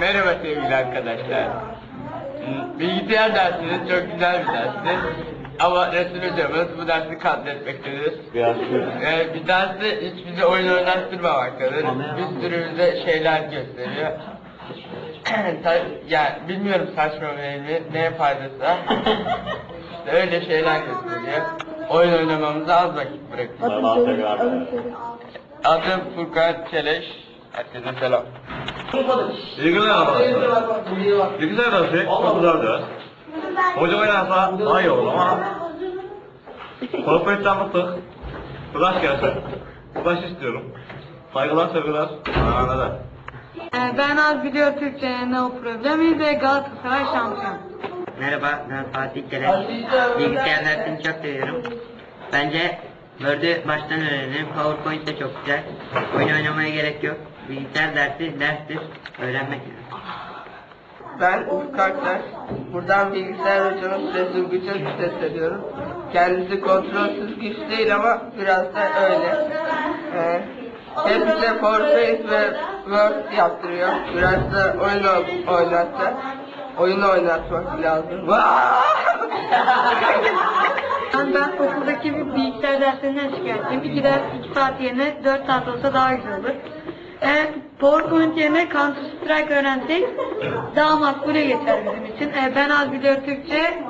Merhaba sevgili arkadaşlar. Bilgisayar dersiniz çok güzel bir dersti. Ama Resul hocamız bu dersi katletmektedir. Biraz Ee, bir derste hiç bize oyun oynattırmamaktadır. Bir sürü bize şeyler gösteriyor. Yani bilmiyorum saçma mi, neye faydası var. İşte öyle şeyler gösteriyor. Oyun oynamamıza az vakit bırakıyor. Adım Furkan Çeleş. Herkese selam. İyi günler arkadaşlar. Bilgisayar dersi çok güzeldi. Hoca oynarsa daha iyi olur ama Korporate'den bıktık. Flash gelsin. Flash istiyorum. Saygılar sevgiler. Neden? Ee, Ben az biliyor Türkçe no problem ve Galatasaray şampiyon. Merhaba, ben Fatih Kerem. Bilgisayar dersini çok seviyorum. Bence Word'ü baştan öğrenelim. PowerPoint de çok güzel. Oyun oynamaya gerek yok. Bilgisayar dersi derstir. Öğrenmek lazım. Ben Ufuk Aktaş. Buradan bilgisayar hocamız Resul Güç'e sesleniyorum. Kendisi kontrolsüz güç değil ama biraz da öyle. Ee, PowerPoint ve Word yaptırıyor. Biraz da oyun o- oynattı. Oyun oynatmak lazım. Ben, ben okuldaki bir bilgisayar derslerinden şikayetçiyim. İki ders iki saat yerine dört saat olsa daha güzel olur. Ee, PowerPoint yerine Counter Strike öğrensek daha makbule geçer bizim için. Ee, ben az biliyor Türkçe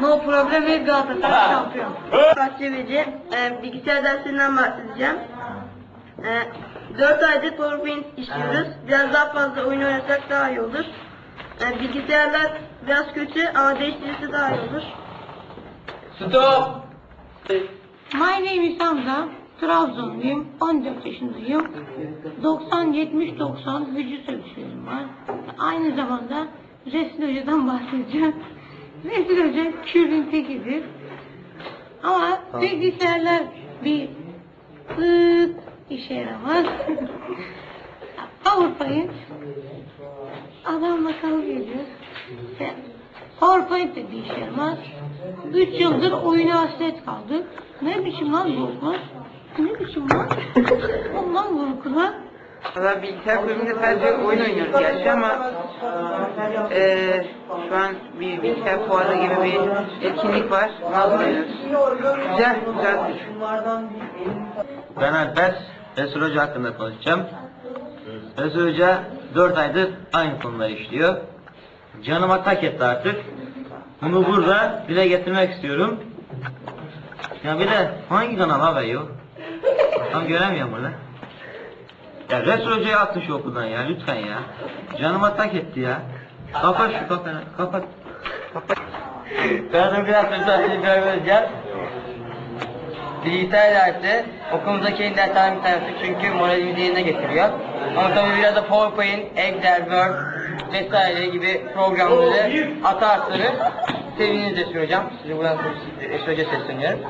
no problem ve Galatasaray şampiyon. Bahçevici, e, bilgisayar dersinden bahsedeceğim. E, 4 aydır PowerPoint işliyoruz. Biraz daha fazla oyun oynasak daha iyi olur. E, bilgisayarlar biraz kötü ama değiştirirse daha iyi olur. Stop! My name is Hamza. Trabzonluyum. 14 yaşındayım. 90-70-90 vücut ölçülerim var. Aynı zamanda Resul Hoca'dan bahsedeceğim. Resul Hoca Kürt'ün tekidir. Ama bilgisayarlar bir fıt işe yaramaz. PowerPoint adamla kavga ediyor. PowerPoint de bir işe yaramaz. 3 yıldır oyuna hasret kaldık. Ne biçim lan bu okul? Ne biçim lan? Ondan lan. Valla bilgisayar kulübünde sadece oyun oynuyoruz gerçi ama eee şu an bir bilgisayar fuarı gibi bir etkinlik var. Oynuyoruz. Güzel, güzel. Ben Alper. Resul Hoca hakkında konuşacağım. Resul Hoca 4 aydır aynı konuları işliyor. Canıma tak etti artık. Bunu burada dile getirmek istiyorum. Ya bir de hangi kanal haber yok? Tam göremiyorum burada. Ya Resul Hoca'yı attı şu okuldan ya lütfen ya. Canıma tak etti ya. Kapat şu kafanı kapat. Ben de biraz söz vereceğim. Bilgisayar dersi okulumuzdaki en derslerden bir tanesi çünkü moralimizi yerine getiriyor. Ama tabii biraz da PowerPoint, Excel, Word vesaire gibi programları atarsanız seviniriz Resul Hocam. Size buradan Resul Hoca sesleniyorum.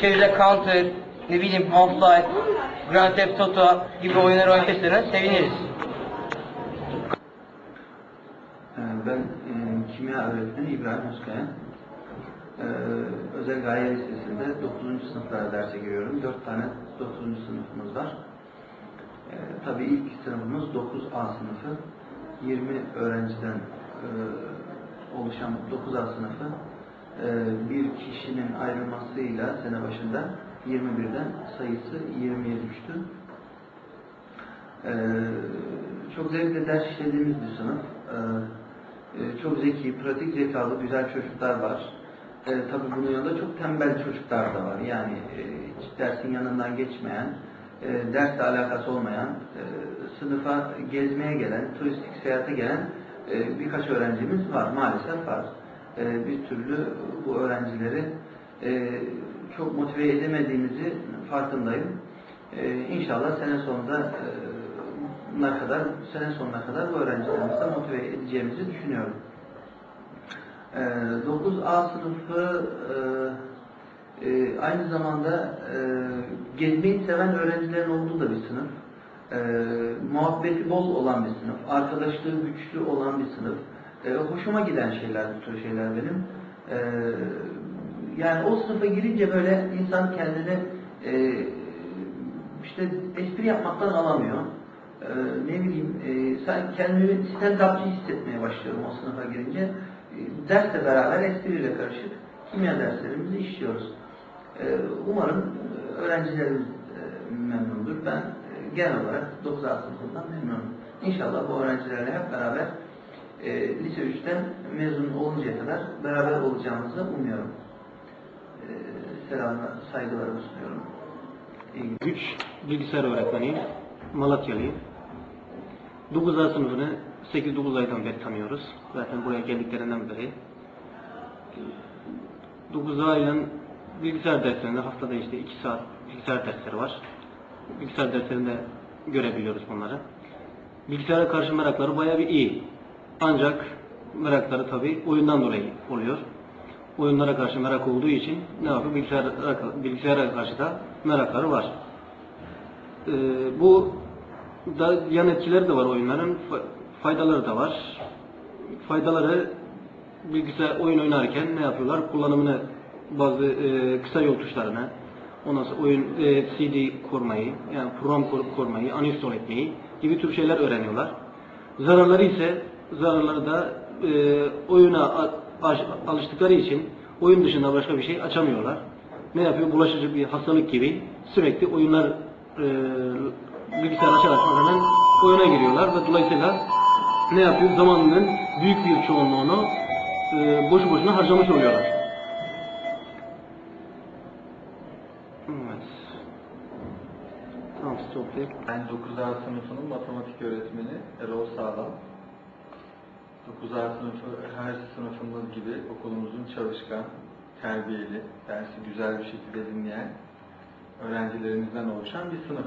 Çevrede Counter, ne bileyim Half-Life, Grand Theft Auto gibi oyunları oynatırsanız seviniriz. Ee, Ben e, kimya öğretmeni İbrahim Özkaya. Ee, özel gaye lisesinde 9. sınıflara derse giriyorum. 4 tane 9. sınıfımız var. Ee, tabii ilk sınıfımız 9A sınıfı. 20 öğrenciden e, oluşan 9A sınıfı e, bir kişinin ayrılmasıyla sene başında 21'den sayısı 20'ye düştü. Ee, çok zevkle ders işlediğimiz bir sınıf. Ee, e, çok zeki, pratik zekalı, güzel çocuklar var. Ee, tabii bunun yanında çok tembel çocuklar da var. Yani e, dersin yanından geçmeyen, e, dersle alakası olmayan, e, sınıfa gezmeye gelen, turistik seyahate gelen e, birkaç öğrencimiz var. Maalesef var. E, bir türlü bu öğrencileri e, çok motive edemediğimizi farkındayım. E, inşallah sene sonunda e, ne kadar sene sonuna kadar bu öğrencilerimizi motive edeceğimizi düşünüyorum. Ee, 9A sınıfı e, e, aynı zamanda e, gezmeyi seven öğrencilerin olduğu da bir sınıf. E, muhabbeti bol olan bir sınıf, arkadaşlığı güçlü olan bir sınıf. E, hoşuma giden şeyler bu tür şeyler benim. E, yani o sınıfa girince böyle insan kendini e, işte espri yapmaktan alamıyor. e, ne bileyim e, sanki kendimi stand-upçı hissetmeye başlıyorum o sınıfa girince. E, dersle beraber espriyle karışık kimya derslerimizi işliyoruz. E, umarım öğrencilerimiz e, memnundur. Ben genel olarak 9 A sınıfından memnunum. İnşallah bu öğrencilerle hep beraber e, lise 3'ten mezun oluncaya kadar beraber olacağımızı umuyorum. E, selamlar, saygılarımı sunuyorum. İyi bilgisayar öğretmeniyim. Malatyalıyım. 9A sınıfını 8-9 aydan beri tanıyoruz. Zaten buraya geldiklerinden beri. 9A ile bilgisayar derslerinde haftada işte 2 saat bilgisayar dersleri var. Bilgisayar derslerinde görebiliyoruz bunları. Bilgisayara karşı merakları bayağı bir iyi. Ancak merakları tabii oyundan dolayı oluyor. Oyunlara karşı merak olduğu için ne yapıyor? Bilgisayara, bilgisayara karşı da merakları var. Ee, bu da yan etkileri de var oyunların, fa- faydaları da var. Faydaları bilgisayar oyun oynarken ne yapıyorlar? Kullanımını bazı e, kısa yol tuşlarını, ondan sonra oyun e, CD kurmayı, yani program kur- kurmayı, uninstall etmeyi gibi tür şeyler öğreniyorlar. Zararları ise zararları da e, oyuna alıştıkları için oyun dışında başka bir şey açamıyorlar. Ne yapıyor? Bulaşıcı bir hastalık gibi sürekli oyunlar e, bilgisayar açarak hemen oyuna giriyorlar ve dolayısıyla ne yapıyor? Zamanının büyük bir çoğunluğunu e, boşu boşuna harcamış oluyorlar. Evet. Tamam, deyip Ben 9A sınıfının matematik öğretmeni Erol Sağlam. 9A sınıfı her sınıfımız gibi okulumuzun çalışkan, terbiyeli, dersi güzel bir şekilde dinleyen öğrencilerimizden oluşan bir sınıf.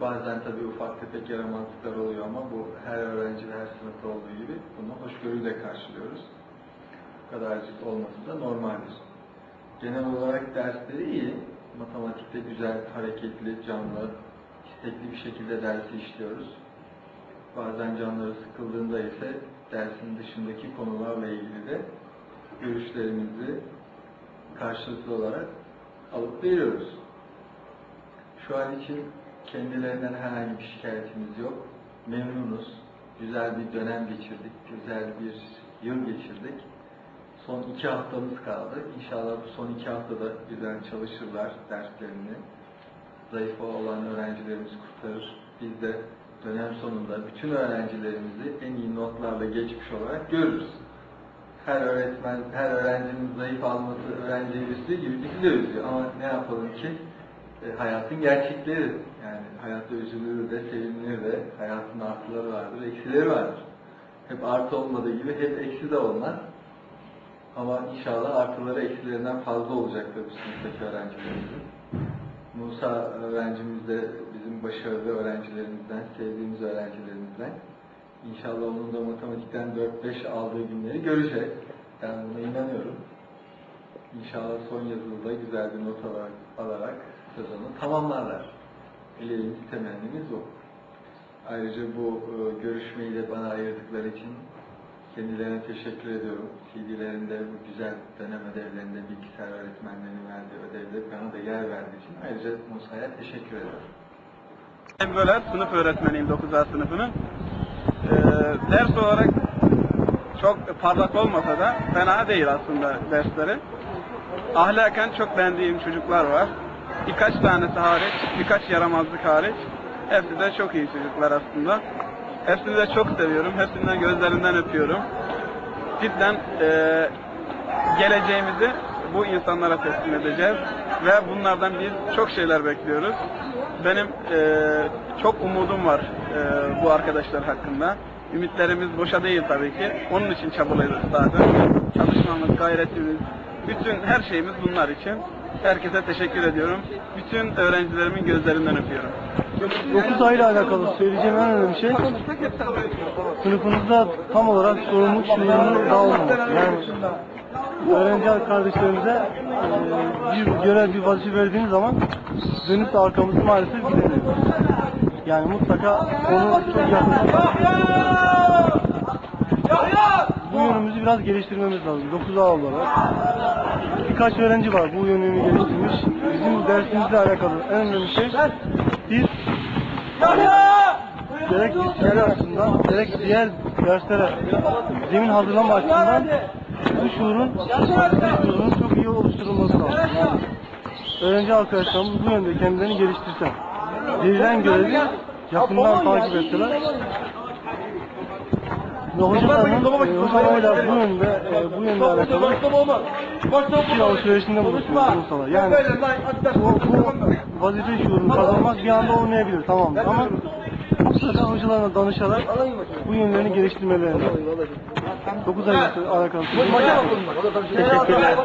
Bazen tabii ufak tefek yaramazlıklar oluyor ama bu her öğrenci her sınıfta olduğu gibi bunu hoşgörüyle karşılıyoruz. Bu kadarcık olması da normaldir. Genel olarak dersleri iyi. Matematikte güzel, hareketli, canlı, istekli bir şekilde dersi işliyoruz. Bazen canları sıkıldığında ise dersin dışındaki konularla ilgili de görüşlerimizi karşılıklı olarak alıp veriyoruz. Şu an için kendilerinden herhangi bir şikayetimiz yok. Memnunuz. Güzel bir dönem geçirdik. Güzel bir yıl geçirdik. Son iki haftamız kaldı. İnşallah bu son iki haftada güzel çalışırlar derslerini. Zayıf olan öğrencilerimiz kurtarır. Biz de dönem sonunda bütün öğrencilerimizi en iyi notlarla geçmiş olarak görürüz. Her öğretmen, her öğrencinin zayıf alması öğrenciyi üzdüğü üzüyor. Ama ne yapalım ki e, hayatın gerçekleri. Yani hayatta üzülür de, sevinilir de, hayatın artıları vardır, eksileri vardır. Hep artı olmadığı gibi hep eksi de olmaz. Ama inşallah artıları eksilerinden fazla olacaktır bu sınıftaki öğrencilerimizin. Musa öğrencimiz de bizim başarılı öğrencilerimizden, sevdiğimiz öğrencilerimizden. İnşallah onun da matematikten 4-5 aldığı günleri göreceğiz. Ben buna inanıyorum. İnşallah son yazılıda güzel bir not alarak, alarak sezonu tamamlarlar. Dileğimiz, temennimiz bu. Ayrıca bu e, görüşmeyi de bana ayırdıkları için kendilerine teşekkür ediyorum. CD'lerinde bu güzel dönem ödevlerinde bilgisayar öğretmenlerinin verdiği ödevde bana da yer verdiği için ayrıca Musa'ya teşekkür ediyorum. Ben böyle sınıf öğretmeniyim 9A sınıfının. Ee, ders olarak çok parlak olmasa da fena değil aslında dersleri. Ahlaken çok beğendiğim çocuklar var. Birkaç tanesi hariç, birkaç yaramazlık hariç. Hepsi de çok iyi çocuklar aslında. Hepsini de çok seviyorum. Hepsinden gözlerinden öpüyorum. Cidden eee, geleceğimizi bu insanlara teslim edeceğiz. Ve bunlardan biz çok şeyler bekliyoruz. Benim eee, çok umudum var eee, bu arkadaşlar hakkında. Ümitlerimiz boşa değil tabii ki. Onun için çabalıyoruz zaten. Çalışmamız, gayretimiz, bütün her şeyimiz bunlar için. Herkese teşekkür ediyorum. Bütün öğrencilerimin gözlerinden öpüyorum. 9 ayla alakalı söyleyeceğim en önemli şey sınıfınızda tam olarak sorumluluk şuurunun dağılmaması. Yani öğrenci kardeşlerimize e, bir görev, bir vazife verdiğiniz zaman dönüp de arkamızı maalesef gidemiyoruz. Yani mutlaka onu çok yakın bu yönümüzü biraz geliştirmemiz lazım. 9 A olarak. Birkaç öğrenci var bu yönünü geliştirmiş. Bizim dersimizle alakalı en önemli şey biz gerek bilgisayar açısından, gerek diğer derslere zemin hazırlama açısından bu şuurun, vazife şuurunun çok iyi oluşturulması lazım. Yani öğrenci arkadaşlarımız bu yönde kendilerini geliştirse, verilen görevi yakından takip etseler e, hocalarıyla bu yönde, e, bu yönde alakalı. fikir alışverişinde bulunsalar. Yani bu, bu vazife şuurunu kazanmak bir anda olmayabilir tamam. Ama mutlaka hocalarına danışarak bu yönlerini geliştirmeleri lazım. 9 ay alakalı. Teşekkürler.